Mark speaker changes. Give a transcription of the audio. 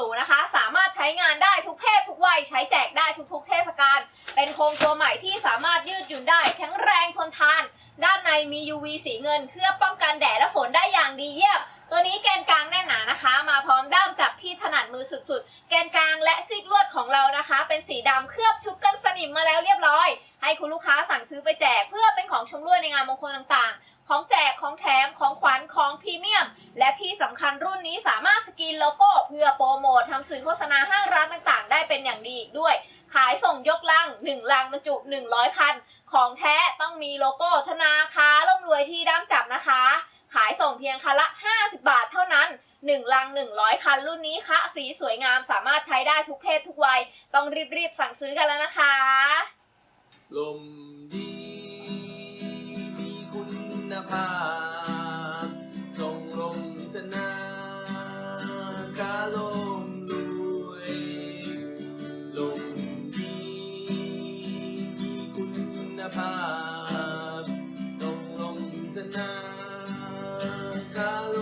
Speaker 1: รูนะคะ สามารถใช้งานได้ทุกเพศทุกวัยใช้แจกได้ทุกๆ เทศกาลเป็นโครงตัวใหม่ที่สามารถยืดหยุ่นได้แข็งแรงทนทาน ด้านในมี UV สีเงิน เคลือบป้องกันแดดและฝนได้อย่างดีเยี่ยมตัวนี้แกนกลางแน่นหนานะคะ มาพร้อมด้ามจับที่ถนัดมือสุดๆ แกนกลางและซีกลวดของเรานะคะ เป็นสีดำเคลือบชุบกันสนิมมาแล้วเรียบร้อย ให้คุณลูกค้าสั่งซื้อไปแจกเพื่อเป็นของชำรวยในงานมงคลต่างๆ ของแจกของแถมของขวัญ สามารถสกรีนโลโก้เพื่อโปรโมททำสื่อโฆษณาห้างร้านต่างๆ ได้เป็นอย่างดีอีกด้วย ขายส่งยกลัง1ลังบรรจุ 100 คัน ของแท้ต้องมีโลโก้ธนาคารร่ำรวยที่ด้ามจับนะคะ ขายส่งเพียงคันละ 50 บาทเท่านั้น 1 ลัง 100 คันรุ่นนี้คะสีสวยงามสามารถใช้ได้ทุกเพศทุกวัย ต้องรีบๆสั่งซื้อกันแล้วนะคะ
Speaker 2: ลมดีมีคุณภาพ ภาพตรงลงจะนากาโล